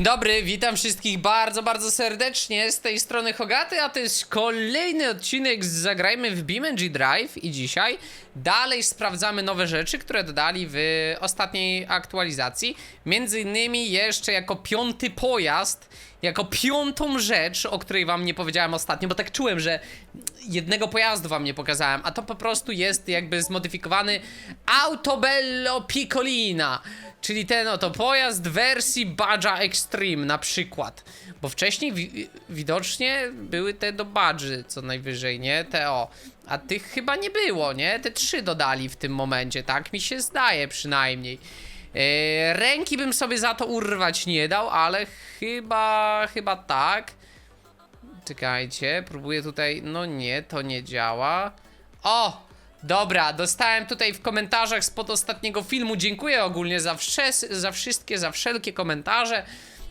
Dzień dobry, witam wszystkich bardzo, bardzo serdecznie z tej strony Hogaty, a to jest kolejny odcinek z Zagrajmy w BeamNG Drive i dzisiaj dalej sprawdzamy nowe rzeczy, które dodali w ostatniej aktualizacji. Między innymi jeszcze jako piąty pojazd, jako piątą rzecz, o której wam nie powiedziałem ostatnio, bo tak czułem, że jednego pojazdu wam nie pokazałem, a to po prostu jest jakby zmodyfikowany Autobello Piccolina. Czyli ten oto pojazd wersji Badge'a Extreme na przykład. Bo wcześniej wi widocznie były te do Badży co najwyżej, nie? Te o. A tych chyba nie było, nie? Te trzy dodali w tym momencie, tak mi się zdaje przynajmniej. Yy, ręki bym sobie za to urwać nie dał, ale chyba, chyba tak. Czekajcie, próbuję tutaj. No nie, to nie działa. O! Dobra, dostałem tutaj w komentarzach spod ostatniego filmu. Dziękuję ogólnie za, wsze- za wszystkie, za wszelkie komentarze.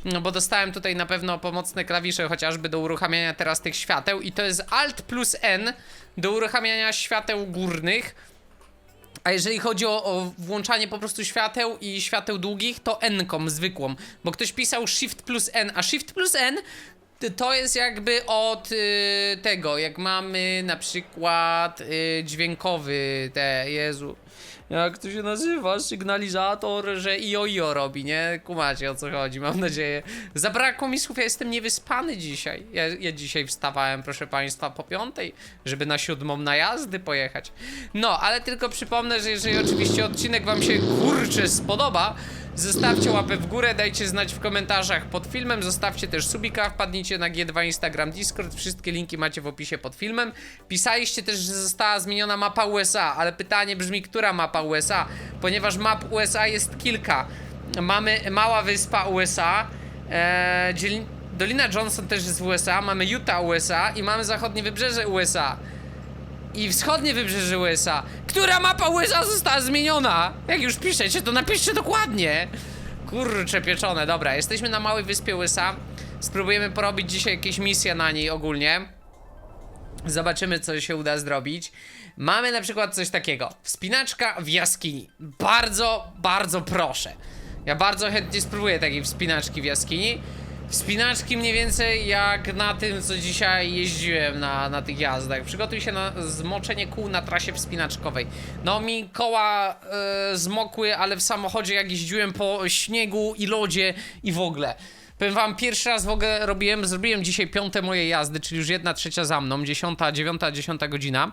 No bo dostałem tutaj na pewno pomocne klawisze, chociażby do uruchamiania teraz tych świateł. I to jest Alt plus N do uruchamiania świateł górnych. A jeżeli chodzi o, o włączanie po prostu świateł i świateł długich, to N-kom zwykłą. Bo ktoś pisał Shift plus N, a Shift plus N to jest jakby od y, tego, jak mamy na przykład y, dźwiękowy, te, Jezu, jak to się nazywa, sygnalizator, że io io robi, nie? Kumacie o co chodzi, mam nadzieję. Zabrakło mi słów, ja jestem niewyspany dzisiaj. Ja, ja dzisiaj wstawałem, proszę państwa, po piątej, żeby na siódmą na jazdy pojechać. No, ale tylko przypomnę, że jeżeli oczywiście odcinek wam się kurczę spodoba, Zostawcie łapę w górę, dajcie znać w komentarzach pod filmem, zostawcie też subika, wpadnijcie na G2 Instagram, Discord, wszystkie linki macie w opisie pod filmem. Pisaliście też, że została zmieniona mapa USA, ale pytanie brzmi, która mapa USA? Ponieważ map USA jest kilka. Mamy mała wyspa USA, e, dzielni- Dolina Johnson też jest w USA, mamy Utah USA i mamy zachodnie wybrzeże USA i wschodnie wybrzeże USA. Która mapa USA została zmieniona? Jak już piszecie, to napiszcie dokładnie. Kurcze pieczone, dobra, jesteśmy na małej wyspie USA. Spróbujemy porobić dzisiaj jakieś misje na niej ogólnie. Zobaczymy, co się uda zrobić. Mamy na przykład coś takiego. Wspinaczka w jaskini. Bardzo, bardzo proszę. Ja bardzo chętnie spróbuję takiej wspinaczki w jaskini. Wspinaczki mniej więcej jak na tym, co dzisiaj jeździłem na, na tych jazdach. Przygotuj się na zmoczenie kół na trasie wspinaczkowej. No mi koła e, zmokły, ale w samochodzie jak jeździłem po śniegu i lodzie i w ogóle. Powiem wam, pierwszy raz w ogóle robiłem, zrobiłem dzisiaj piąte moje jazdy, czyli już jedna trzecia za mną, dziesiąta, dziewiąta, dziesiąta godzina.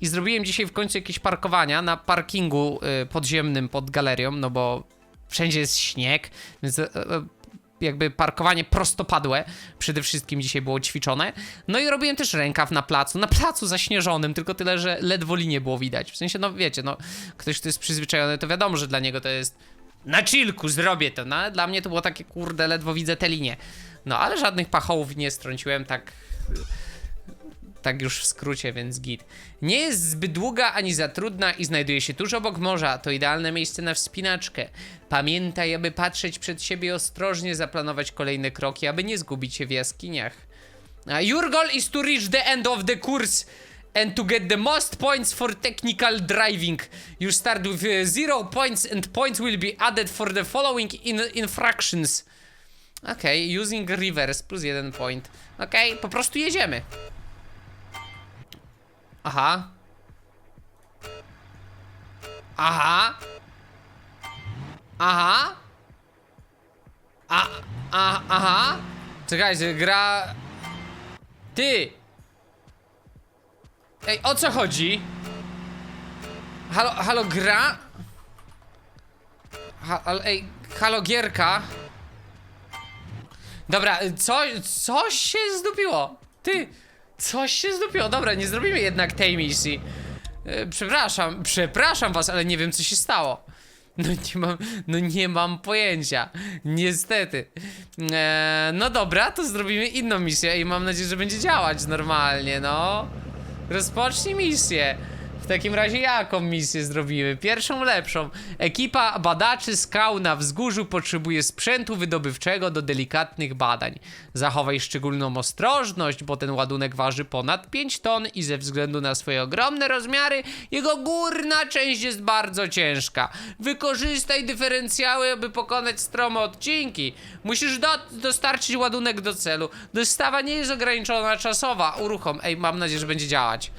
I zrobiłem dzisiaj w końcu jakieś parkowania na parkingu y, podziemnym pod galerią, no bo wszędzie jest śnieg, więc e, e, jakby parkowanie prostopadłe przede wszystkim dzisiaj było ćwiczone. No i robiłem też rękaw na placu, na placu zaśnieżonym, tylko tyle, że ledwo linie było widać. W sensie, no wiecie, no ktoś, kto jest przyzwyczajony, to wiadomo, że dla niego to jest na chillku zrobię to, no dla mnie to było takie, kurde, ledwo widzę te linie. No ale żadnych pachołów nie strąciłem, tak tak już w skrócie, więc git. Nie jest zbyt długa ani za trudna i znajduje się tuż obok morza. To idealne miejsce na wspinaczkę. Pamiętaj, aby patrzeć przed siebie ostrożnie zaplanować kolejne kroki, aby nie zgubić się w jaskiniach. Your goal is to reach the end of the course and to get the most points for technical driving. You start with uh, zero points and points will be added for the following in infractions. Okej, using reverse plus jeden point. Okej, po prostu jedziemy. Aha. Aha. Aha. A, a, aha. Czekajcie, gra... Ty! Ej, o co chodzi? Halo, halo, gra? Ha, ej, halo, gierka? Dobra, co, coś się zdupiło. Ty, coś się zdupiło. Dobra, nie zrobimy jednak tej misji. E, Przepraszam, przepraszam was, ale nie wiem co się stało. No nie mam, no nie mam pojęcia. Niestety. E, no dobra, to zrobimy inną misję i mam nadzieję, że będzie działać normalnie, no. Rozpocznij misję. W takim razie jaką misję zrobimy? Pierwszą lepszą. Ekipa badaczy skał na wzgórzu potrzebuje sprzętu wydobywczego do delikatnych badań. Zachowaj szczególną ostrożność, bo ten ładunek waży ponad 5 ton i ze względu na swoje ogromne rozmiary, jego górna część jest bardzo ciężka. Wykorzystaj dyferencjały, aby pokonać strome odcinki. Musisz do dostarczyć ładunek do celu. Dostawa nie jest ograniczona czasowa. Uruchom. Ej, mam nadzieję, że będzie działać.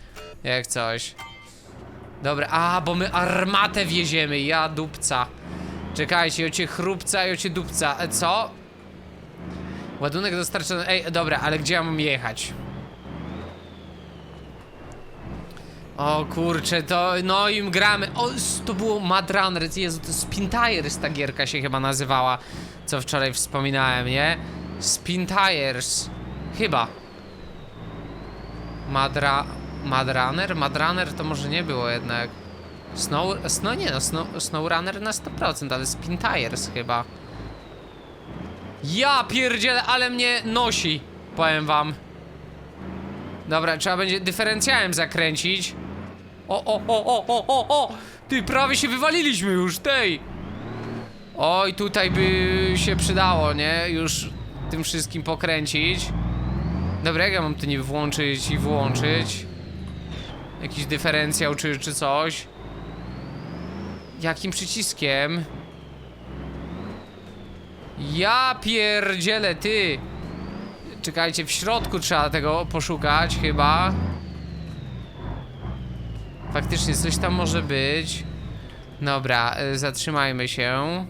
Jak coś. Dobra, a, bo my armatę wieziemy, ja dupca. Czekajcie, jocie chrupca, jocie dupca. E, co? Ładunek dostarczony. Ej, dobra, ale gdzie ja mam jechać? O kurczę, to no im gramy. O, to było Mad Runner, Jezu, to Spin Tires ta gierka się chyba nazywała, co wczoraj wspominałem, nie? Spin Tires. Chyba. Madra... Madrunner? Madrunner to może nie było jednak. Snow... Snow nie no, Snow, Snowrunner na 100%, ale Spin Tires chyba. Ja pierdzielę, ale mnie nosi, powiem wam. Dobra, trzeba będzie dyferencjałem zakręcić. O, o, o, o, o, o, o! Ty, prawie się wywaliliśmy już, tej! Oj, tutaj by się przydało, nie? Już tym wszystkim pokręcić. Dobra, jak ja mam to nie włączyć i włączyć? Jakiś dyferencjał czy, czy coś? Jakim przyciskiem? Ja pierdzielę, ty! Czekajcie, w środku trzeba tego poszukać chyba. Faktycznie coś tam może być. Dobra, y, zatrzymajmy się.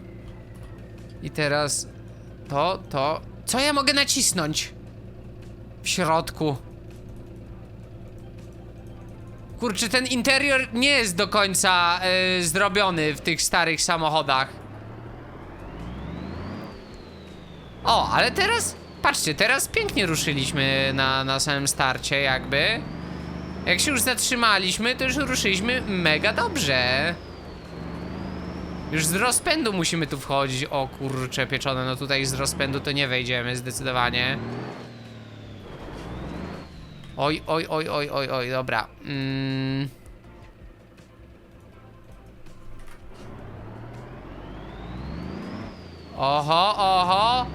I teraz to, to. Co ja mogę nacisnąć? W środku. Kurczę, ten interior nie jest do końca y, zrobiony w tych starych samochodach. O, ale teraz, patrzcie, teraz pięknie ruszyliśmy na, na samym starcie jakby. Jak się już zatrzymaliśmy, to już ruszyliśmy mega dobrze. Już z rozpędu musimy tu wchodzić. O kurcze pieczone, no tutaj z rozpędu to nie wejdziemy zdecydowanie. Oj, oj, oj, oj, oj, oj, dobra. Mm. Oho, oho.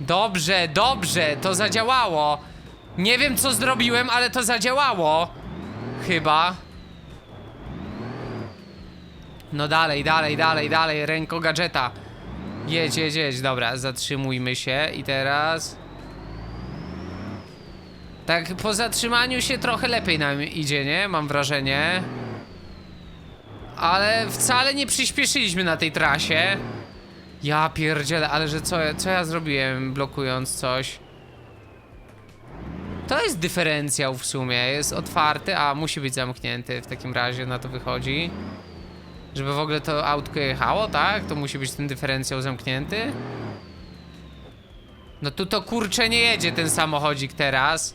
Dobrze, dobrze, to zadziałało. Nie wiem co zrobiłem, ale to zadziałało. Chyba. No dalej, dalej, dalej, dalej, ręko gadżeta. Jedź, jedź, jedź, dobra, zatrzymujmy się i teraz... Tak, po zatrzymaniu się trochę lepiej nam idzie, nie? Mam wrażenie. Ale wcale nie przyspieszyliśmy na tej trasie. Ja pierdzielę, ale że co, co ja zrobiłem blokując coś? To jest dyferencjał w sumie, jest otwarty, a musi być zamknięty w takim razie, na to wychodzi. Żeby w ogóle to autko jechało, tak? To musi być ten dyferencjał zamknięty. No tu to kurcze nie jedzie ten samochodzik teraz.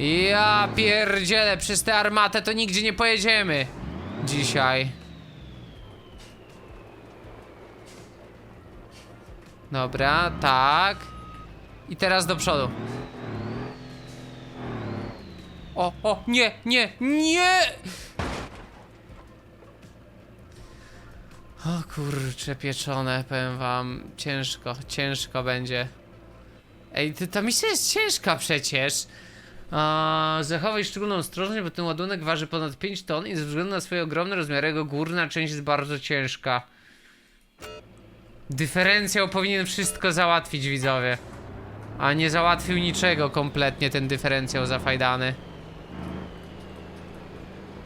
Ja pierdzielę, przez tę armatę to nigdzie nie pojedziemy. Dzisiaj. Dobra, tak. I teraz do przodu. O, o, nie, nie, nie! O kurcze pieczone, powiem wam. Ciężko, ciężko będzie. Ej, ta misja jest ciężka przecież. A, zachowaj szczególną ostrożność, bo ten ładunek waży ponad 5 ton i ze względu na swoje ogromne rozmiary jego górna część jest bardzo ciężka. Dyferencjał powinien wszystko załatwić, widzowie. A nie załatwił niczego kompletnie ten dyferencjał zafajdany.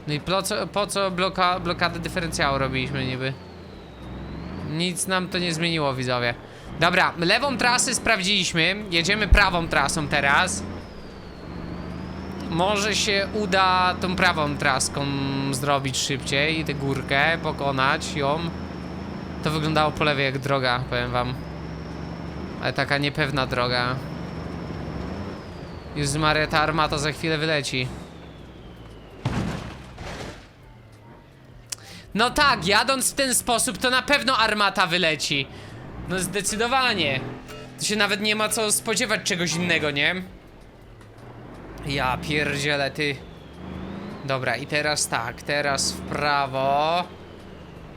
No i po co, po co bloka, blokadę dyferencjału robiliśmy niby? Nic nam to nie zmieniło, widzowie. Dobra, lewą trasę sprawdziliśmy. Jedziemy prawą trasą teraz. Może się uda tą prawą traską zrobić szybciej, tę górkę, pokonać ją. To wyglądało po lewej jak droga, powiem wam. Ale taka niepewna droga. Jezus Maria, ta armata za chwilę wyleci. No tak, jadąc w ten sposób, to na pewno armata wyleci. No zdecydowanie. To się nawet nie ma co spodziewać czegoś innego, nie? Ja pierdzielę, ty. Dobra, i teraz tak, teraz w prawo.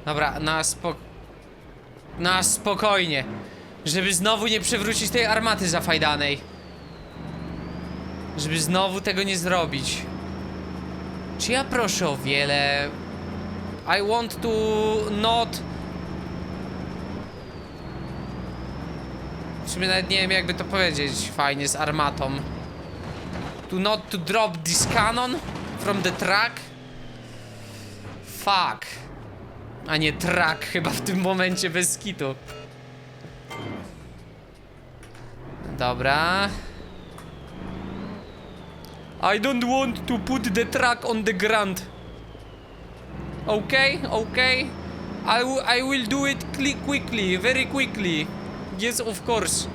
Dobra, na spok... Na spokojnie. Żeby znowu nie przewrócić tej armaty zafajdanej. Żeby znowu tego nie zrobić. Czy ja proszę o wiele? I want to not... W sumie nawet nie wiem jakby to powiedzieć fajnie z armatą. To not to drop this cannon from the track? Fuck. A nie track chyba w tym momencie bez kitu. Dobra. I don't want to put the track on the ground. Okay, okay. I, I will do it quickly, very quickly. Yes, of course.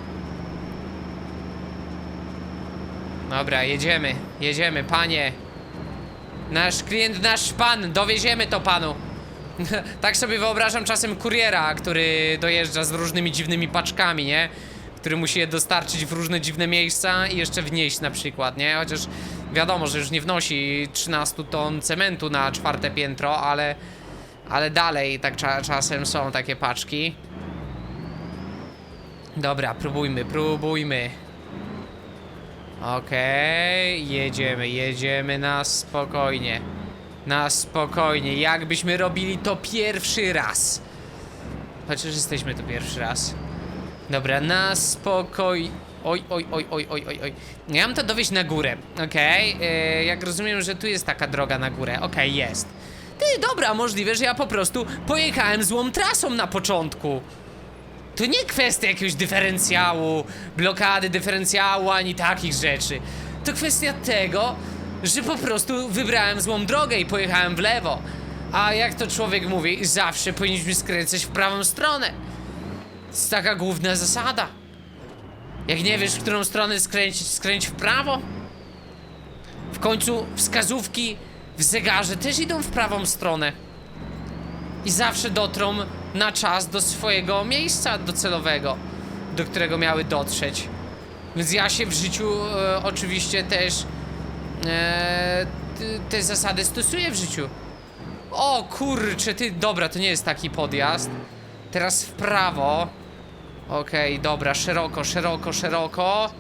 Dobra, jedziemy, jedziemy, panie. Nasz klient, nasz pan, dowieziemy to panu. tak sobie wyobrażam czasem kuriera, który dojeżdża z różnymi dziwnymi paczkami, nie? Który musi je dostarczyć w różne dziwne miejsca i jeszcze wnieść na przykład, nie? Chociaż wiadomo, że już nie wnosi 13 ton cementu na czwarte piętro, ale... Ale dalej tak cza czasem są takie paczki. Dobra, próbujmy, próbujmy. Okej, jedziemy, jedziemy na spokojnie. Na spokojnie, jakbyśmy robili to pierwszy raz. Chociaż jesteśmy tu pierwszy raz. Dobra, na spokoj. Oj, oj, oj, oj, oj, oj, oj. Ja mam to dowieść na górę, okej? Yy, jak rozumiem, że tu jest taka droga na górę. Okej, jest. Ty, dobra, możliwe, że ja po prostu pojechałem złą trasą na początku. To nie kwestia jakiegoś dyferencjału, blokady dyferencjału, ani takich rzeczy. To kwestia tego, że po prostu wybrałem złą drogę i pojechałem w lewo. A jak to człowiek mówi, zawsze powinniśmy skręcać w prawą stronę. To jest taka główna zasada. Jak nie wiesz, w którą stronę skręcić, skręć w prawo. W końcu wskazówki w zegarze też idą w prawą stronę i zawsze dotrą na czas do swojego miejsca docelowego, do którego miały dotrzeć. Więc ja się w życiu e, oczywiście też e, te zasady stosuję w życiu. O kurczę, ty, dobra, to nie jest taki podjazd. Teraz w prawo. Okej, dobra, szeroko, szeroko, szeroko.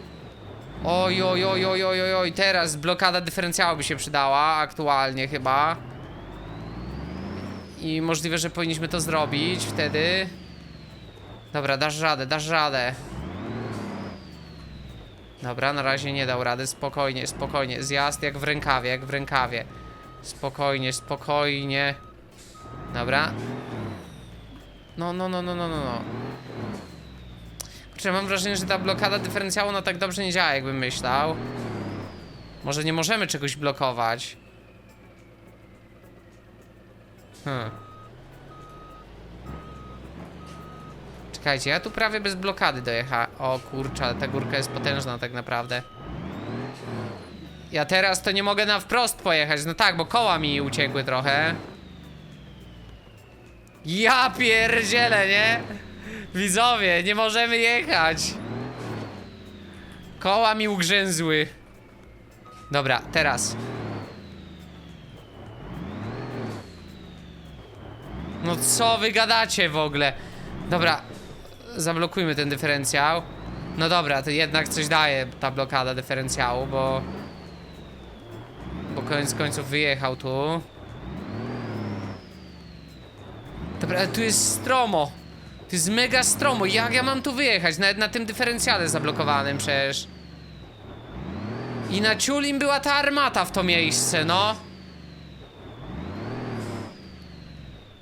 Oj, oj, oj, oj, oj, oj, teraz blokada dyferencjału by się przydała, aktualnie chyba. I możliwe, że powinniśmy to zrobić wtedy. Dobra, dasz radę, dasz radę. Dobra, na razie nie dał rady. Spokojnie, spokojnie. Zjazd jak w rękawie, jak w rękawie. Spokojnie, spokojnie. Dobra. No, no, no, no, no, no, no. Kurczę, mam wrażenie, że ta blokada dyferencjału no tak dobrze nie działa, jakbym myślał. Może nie możemy czegoś blokować. Hmm. Czekajcie, ja tu prawie bez blokady dojechałem. O kurczę, ta górka jest potężna tak naprawdę. Ja teraz to nie mogę na wprost pojechać. No tak, bo koła mi uciekły trochę. Ja pierdzielę, nie? Widzowie, nie możemy jechać. Koła mi ugrzęzły. Dobra, teraz. No co wy gadacie w ogóle? Dobra, zablokujmy ten dyferencjał. No dobra, to jednak coś daje ta blokada dyferencjału, bo... Bo koniec końców wyjechał tu. Dobra, tu jest stromo. Tu jest mega stromo. Jak ja mam tu wyjechać? Nawet na tym dyferencjale zablokowanym przecież. I na Ciulim była ta armata w to miejsce, no.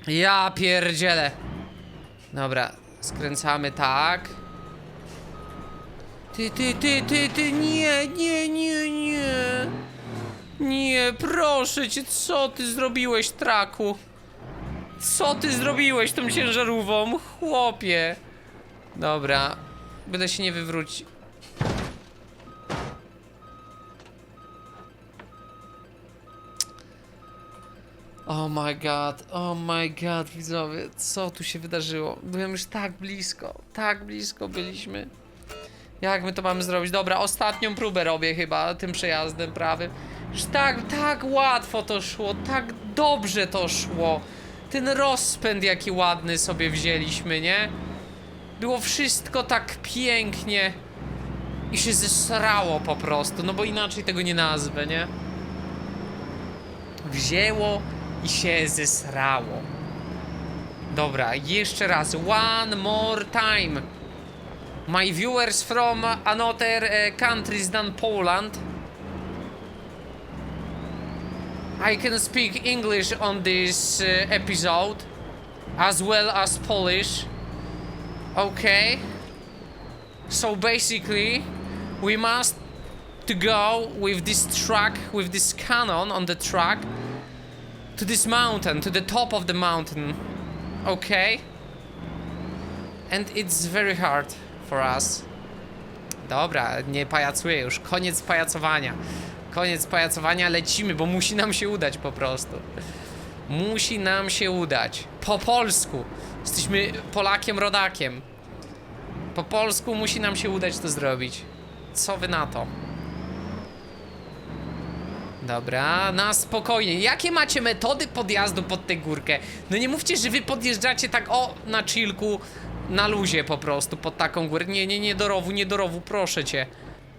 Ja pierdzielę. Dobra, skręcamy tak. Ty, ty, ty, ty, ty, nie, nie, nie, nie. Nie, proszę cię, co ty zrobiłeś, traku? Co ty zrobiłeś tą ciężarówką, chłopie? Dobra, będę się nie wywrócić. Oh my god, oh my god, widzowie, co tu się wydarzyło? Byłem już tak blisko, tak blisko byliśmy. Jak my to mamy zrobić? Dobra, ostatnią próbę robię chyba tym przejazdem prawym. Już tak, tak łatwo to szło, tak dobrze to szło. Ten rozpęd jaki ładny sobie wzięliśmy, nie? Było wszystko tak pięknie. I się zesrało po prostu, no bo inaczej tego nie nazwę, nie? Wzięło i się zesrało. Dobra, jeszcze raz. One more time. My viewers from another countries than Poland. I can speak English on this episode as well as Polish. Okay. So basically, we must to go with this truck, with this cannon on the truck, to this mountain, to the top of the mountain. Okay. And it's very hard for us. Dobra, nie pajacuję już. Koniec pajacowania. Koniec pajacowania, lecimy, bo musi nam się udać po prostu. Musi nam się udać. Po polsku. Jesteśmy Polakiem rodakiem. Po polsku musi nam się udać to zrobić. Co wy na to? Dobra, na spokojnie. Jakie macie metody podjazdu pod tę górkę? No nie mówcie, że wy podjeżdżacie tak o na chillku, na luzie po prostu pod taką górę. Nie, nie, nie do rowu, nie do rowu, proszę cię.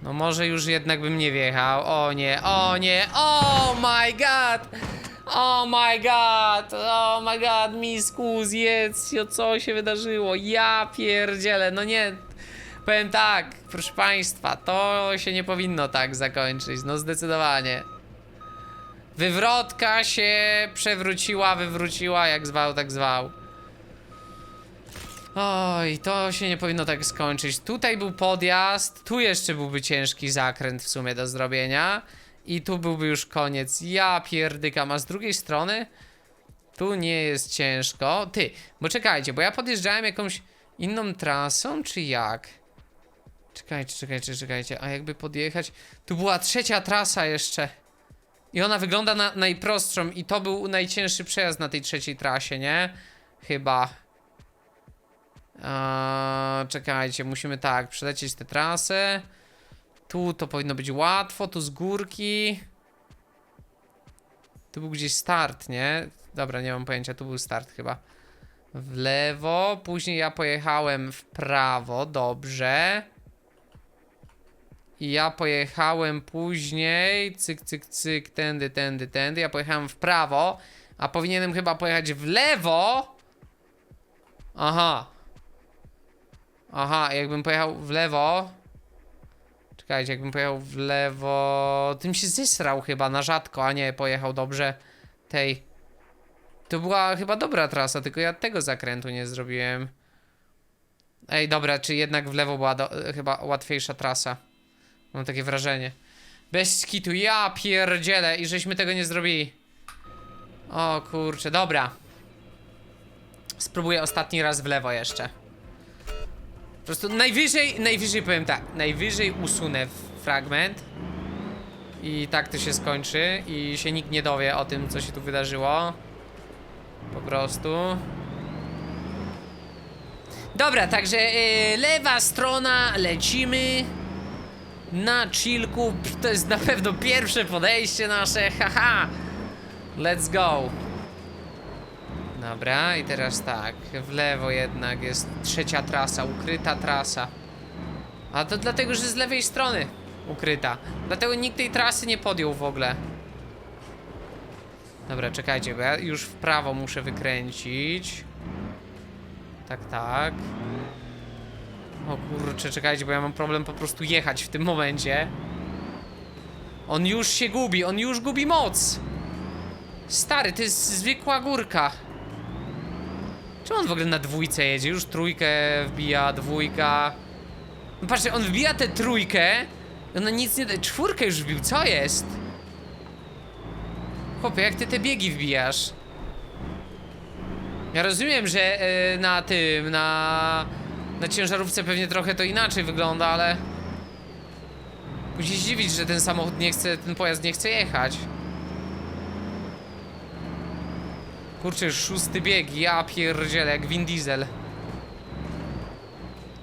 No może już jednak bym nie wjechał. O nie, o nie, oh my god! Oh my god, oh my god, miskus, jedzcio, co się wydarzyło? Ja pierdzielę, no nie. Powiem tak, proszę państwa, to się nie powinno tak zakończyć, no zdecydowanie. Wywrotka się przewróciła, wywróciła, jak zwał, tak zwał. Oj, to się nie powinno tak skończyć. Tutaj był podjazd, tu jeszcze byłby ciężki zakręt w sumie do zrobienia. I tu byłby już koniec. Ja pierdykam, a z drugiej strony tu nie jest ciężko. Ty, bo czekajcie, bo ja podjeżdżałem jakąś inną trasą, czy jak? Czekajcie, czekajcie, czekajcie, a jakby podjechać... Tu była trzecia trasa jeszcze. I ona wygląda na najprostszą i to był najcięższy przejazd na tej trzeciej trasie, nie? Chyba. Eee, czekajcie, musimy tak, przelecieć tę trasę. Tu to powinno być łatwo, tu z górki. Tu był gdzieś start, nie? Dobra, nie mam pojęcia, tu był start chyba. W lewo, później ja pojechałem w prawo, dobrze. I ja pojechałem później, cyk, cyk, cyk, tędy, tędy, tędy. Ja pojechałem w prawo, a powinienem chyba pojechać w lewo. Aha. Aha, jakbym pojechał w lewo. Czekajcie, jakbym pojechał w lewo. Tym się zesrał chyba na rzadko, a nie pojechał dobrze tej. To była chyba dobra trasa, tylko ja tego zakrętu nie zrobiłem. Ej, dobra, czy jednak w lewo była do, chyba łatwiejsza trasa? Mam takie wrażenie. Bez kitu, ja pierdzielę i żeśmy tego nie zrobili. O kurczę, dobra. Spróbuję ostatni raz w lewo jeszcze. Po prostu najwyżej, najwyżej powiem tak, najwyżej usunę fragment. I tak to się skończy i się nikt nie dowie o tym, co się tu wydarzyło. Po prostu. Dobra, także yy, lewa strona, lecimy. Na chillku, to jest na pewno pierwsze podejście nasze, haha. Let's go. Dobra, i teraz tak, w lewo jednak jest trzecia trasa, ukryta trasa. A to dlatego, że z lewej strony ukryta. Dlatego nikt tej trasy nie podjął w ogóle. Dobra, czekajcie, bo ja już w prawo muszę wykręcić. Tak, tak. O kurczę, czekajcie, bo ja mam problem po prostu jechać w tym momencie. On już się gubi, on już gubi moc. Stary, to jest zwykła górka. Czemu on w ogóle na dwójce jedzie? Już trójkę wbija, dwójka. No patrzcie, on wbija tę trójkę. Ona nic nie da. Czwórkę już wbił, co jest? Chłopie, jak ty te biegi wbijasz? Ja rozumiem, że e, na tym, na... Na ciężarówce pewnie trochę to inaczej wygląda, ale... Musi się dziwić, że ten samochód nie chce, ten pojazd nie chce jechać. Kurczę, szósty bieg, ja pierdzielę, jak Vin Diesel.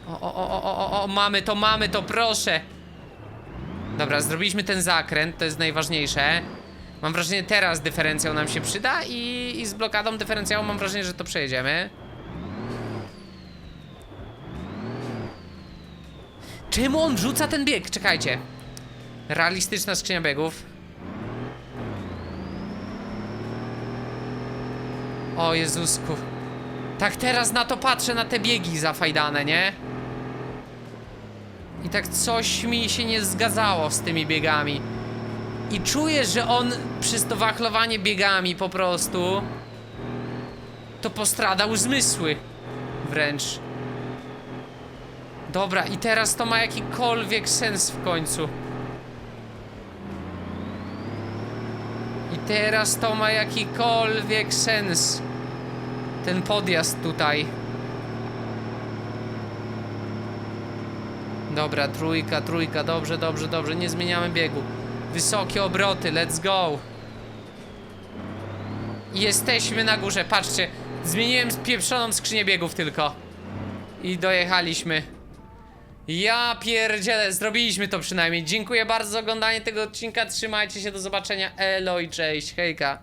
O, o, o, o, o, o, mamy to, mamy to, proszę. Dobra, zrobiliśmy ten zakręt, to jest najważniejsze. Mam wrażenie, teraz dyferencjał nam się przyda i, i z blokadą dyferencjału mam wrażenie, że to przejedziemy. Czemu on rzuca ten bieg? Czekajcie. Realistyczna skrzynia biegów. O Jezusku. Tak teraz na to patrzę, na te biegi zafajdane, nie? I tak coś mi się nie zgadzało z tymi biegami. I czuję, że on przez to wachlowanie biegami po prostu to postradał zmysły. Wręcz. Dobra, i teraz to ma jakikolwiek sens w końcu. I teraz to ma jakikolwiek sens. Ten podjazd tutaj. Dobra, trójka, trójka, dobrze, dobrze, dobrze, nie zmieniamy biegu. Wysokie obroty, let's go. Jesteśmy na górze, patrzcie. Zmieniłem pieprzoną skrzynię biegów tylko. I dojechaliśmy. Ja pierdzielę, zrobiliśmy to przynajmniej. Dziękuję bardzo za oglądanie tego odcinka, trzymajcie się, do zobaczenia. Elo i cześć, hejka.